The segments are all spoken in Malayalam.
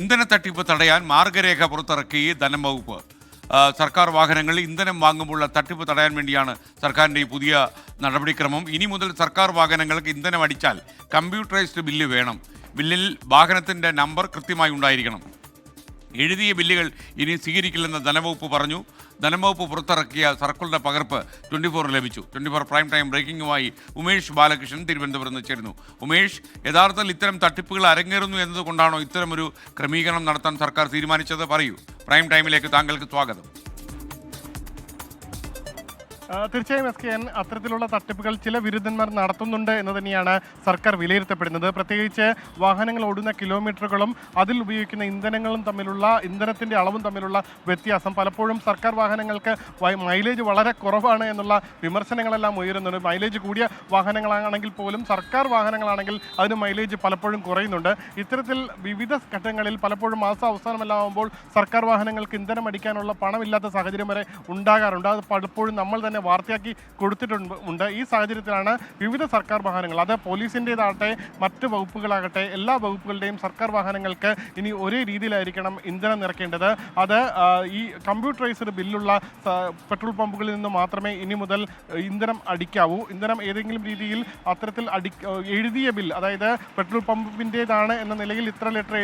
ഇന്ധന തട്ടിപ്പ് തടയാൻ മാർഗരേഖ പുറത്തിറക്കി ധനം വകുപ്പ്. സർക്കാർ വാഹനങ്ങളിൽ ഇന്ധനം വാങ്ങുമ്പോഴുള്ള തട്ടിപ്പ് തടയാൻ വേണ്ടിയാണ് സർക്കാരിന്റെ ഈ പുതിയ നടപടിക്രമം. ഇനി മുതൽ സർക്കാർ വാഹനങ്ങൾക്ക് ഇന്ധനം അടിച്ചാൽ കമ്പ്യൂട്ടറൈസ്ഡ് ബില്ല് വേണം. ബില്ലിൽ വാഹനത്തിന്റെ നമ്പർ കൃത്യമായി ഉണ്ടായിരിക്കണം. എഴുതിയ ബില്ലുകൾ ഇനി സ്വീകരിക്കില്ലെന്ന് ധനവകുപ്പ് പറഞ്ഞു. ധനവകുപ്പ് പുറത്തിറക്കിയ സർക്കിളിന്റെ പകർപ്പ് ട്വന്റി ഫോറിൽ ലഭിച്ചു. ട്വന്റി ഫോർ പ്രൈം ടൈം ബ്രേക്കിംഗുമായി ഉമേഷ് ബാലകൃഷ്ണൻ തിരുവനന്തപുരം നിന്ന് ചേരുന്നു. ഉമേഷ് യഥാർത്ഥത്തിൽ ഇത്തരം തട്ടിപ്പുകൾ അരങ്ങേറുന്നു എന്നതുകൊണ്ടാണോ ഇത്തരമൊരു ക്രമീകരണം നടത്താൻ സർക്കാർ തീരുമാനിച്ചത്? പറയൂ. പ്രൈം ടൈമിലേക്ക് താങ്കൾക്ക് സ്വാഗതം. തീർച്ചയായും എസ് കെ എൻ അത്തരത്തിലുള്ള തട്ടിപ്പുകൾ ചില വിരുദ്ധന്മാർ നടത്തുന്നുണ്ട് എന്ന് തന്നെയാണ് സർക്കാർ വിലയിരുത്തപ്പെടുന്നത്. പ്രത്യേകിച്ച് വാഹനങ്ങൾ ഓടുന്ന കിലോമീറ്ററുകളും അതിൽ ഉപയോഗിക്കുന്ന ഇന്ധനങ്ങളും തമ്മിലുള്ള ഇന്ധനത്തിന്റെ അളവും തമ്മിലുള്ള വ്യത്യാസം പലപ്പോഴും സർക്കാർ വാഹനങ്ങൾക്ക് മൈലേജ് വളരെ കുറവാണ് എന്നുള്ള വിമർശനങ്ങളെല്ലാം ഉയരുന്നുണ്ട്. മൈലേജ് കൂടിയ വാഹനങ്ങളാണെങ്കിൽ പോലും സർക്കാർ വാഹനങ്ങളാണെങ്കിൽ അതിന് മൈലേജ് പലപ്പോഴും കുറയുന്നുണ്ട്. ഇത്തരത്തിൽ വിവിധ ഘട്ടങ്ങളിൽ പലപ്പോഴും മാസം അവസാനമെല്ലാമാകുമ്പോൾ സർക്കാർ വാഹനങ്ങൾക്ക് ഇന്ധനം അടിക്കാനുള്ള പണമില്ലാത്ത സാഹചര്യം വരെ ഉണ്ടാകാറുണ്ട്. അത് പലപ്പോഴും നമ്മൾ തന്നെ വാർത്തയാക്കി കൊടുത്തിട്ടുണ്ട് ഉണ്ട്. ഈ സാഹചര്യത്തിലാണ് വിവിധ സർക്കാർ വാഹനങ്ങൾ അത് പോലീസിന്റെതാകട്ടെ മറ്റ് വകുപ്പുകളാകട്ടെ എല്ലാ വകുപ്പുകളുടെയും സർക്കാർ വാഹനങ്ങൾക്ക് ഇനി ഒരേ രീതിയിലായിരിക്കണം ഇന്ധനം നിറക്കേണ്ടത് അത് ഈ കമ്പ്യൂട്ടറൈസ്ഡ് ബില്ലുള്ള പെട്രോൾ പമ്പുകളിൽ നിന്ന് മാത്രമേ ഇനി മുതൽ ഇന്ധനം അടിക്കാവൂ. ഇന്ധനം ഏതെങ്കിലും രീതിയിൽ അത്തരത്തിൽ അടി എഴുതിയ ബിൽ അതായത് പെട്രോൾ പമ്പിന്റേതാണ് എന്ന നിലയിൽ ഇത്ര ലിറ്റർ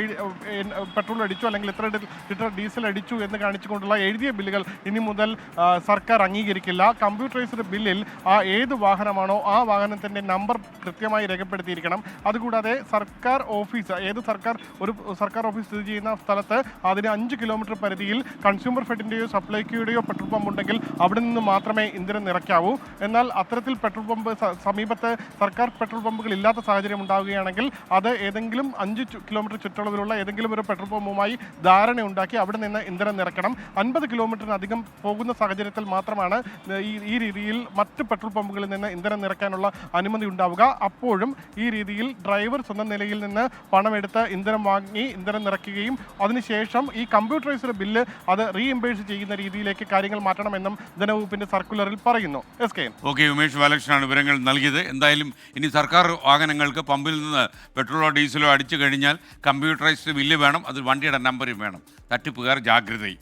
പെട്രോൾ അടിച്ചു അല്ലെങ്കിൽ ഇത്ര ലിറ്റർ ഡീസൽ അടിച്ചു എന്ന് കാണിച്ചുകൊണ്ടുള്ള എഴുതിയ ബില്ലുകൾ ഇനി മുതൽ സർക്കാർ അംഗീകരിക്കില്ല. കമ്പ്യൂട്ടറൈസ്ഡ് ബില്ലിൽ ആ ഏത് വാഹനമാണോ ആ വാഹനത്തിന്റെ നമ്പർ കൃത്യമായി രേഖപ്പെടുത്തിയിരിക്കണം. അതുകൂടാതെ സർക്കാർ ഓഫീസ് ഏത് സർക്കാർ ഒരു സർക്കാർ ഓഫീസ് സ്ഥിതി ചെയ്യുന്ന സ്ഥലത്ത് അതിന് അഞ്ച് കിലോമീറ്റർ പരിധിയിൽ കൺസ്യൂമർ ഫെഡിന്റെയോ സപ്ലൈക്കോയുടെയോ പെട്രോൾ പമ്പ് ഉണ്ടെങ്കിൽ അവിടെ നിന്ന് മാത്രമേ ഇന്ധനം നിറയ്ക്കാവൂ. എന്നാൽ അത്തരത്തിൽ പെട്രോൾ പമ്പ് സമീപത്ത് സർക്കാർ പെട്രോൾ പമ്പുകൾ ഇല്ലാത്ത സാഹചര്യം ഉണ്ടാവുകയാണെങ്കിൽ അത് ഏതെങ്കിലും അഞ്ച് കിലോമീറ്റർ ചുറ്റളവിലുള്ള ഏതെങ്കിലും ഒരു പെട്രോൾ പമ്പുമായി ധാരണ ഉണ്ടാക്കി അവിടെ നിന്ന് ഇന്ധനം നിറയ്ക്കണം. അൻപത് കിലോമീറ്ററിനധികം പോകുന്ന സാഹചര്യത്തിൽ മാത്രമാണ് ഈ ഈ രീതിയിൽ മറ്റ് പെട്രോൾ പമ്പുകളിൽ നിന്ന് ഇന്ധനം നിറയ്ക്കാനുള്ള അനുമതി ഉണ്ടാവുക. അപ്പോഴും ഈ രീതിയിൽ ഡ്രൈവർ സ്വന്തം നിലയിൽ നിന്ന് പണമെടുത്ത് ഇന്ധനം വാങ്ങി ഇന്ധനം നിറയ്ക്കുകയും അതിനുശേഷം ഈ കമ്പ്യൂട്ടറൈസ്ഡ് ബില്ല് അത് റീഇംബേഴ്സ് ചെയ്യുന്ന രീതിയിലേക്ക് കാര്യങ്ങൾ മാറ്റണമെന്നും ധനവകുപ്പിന്റെ സർക്കുലറിൽ പറയുന്നു. എസ് കെ ഓക്കെ ഉമേഷ് ബാലകൃഷ്ണനാണ് വിവരങ്ങൾ നൽകിയത്. എന്തായാലും ഇനി സർക്കാർ വാഹനങ്ങൾക്ക് പമ്പിൽ നിന്ന് പെട്രോളോ ഡീസലോ അടിച്ചു കഴിഞ്ഞാൽ കമ്പ്യൂട്ടറൈസ്ഡ് ബില്ല് വേണം അത് വണ്ടിയുടെ നമ്പറും വേണം. തട്ടിപ്പുകാർ ജാഗ്രതയും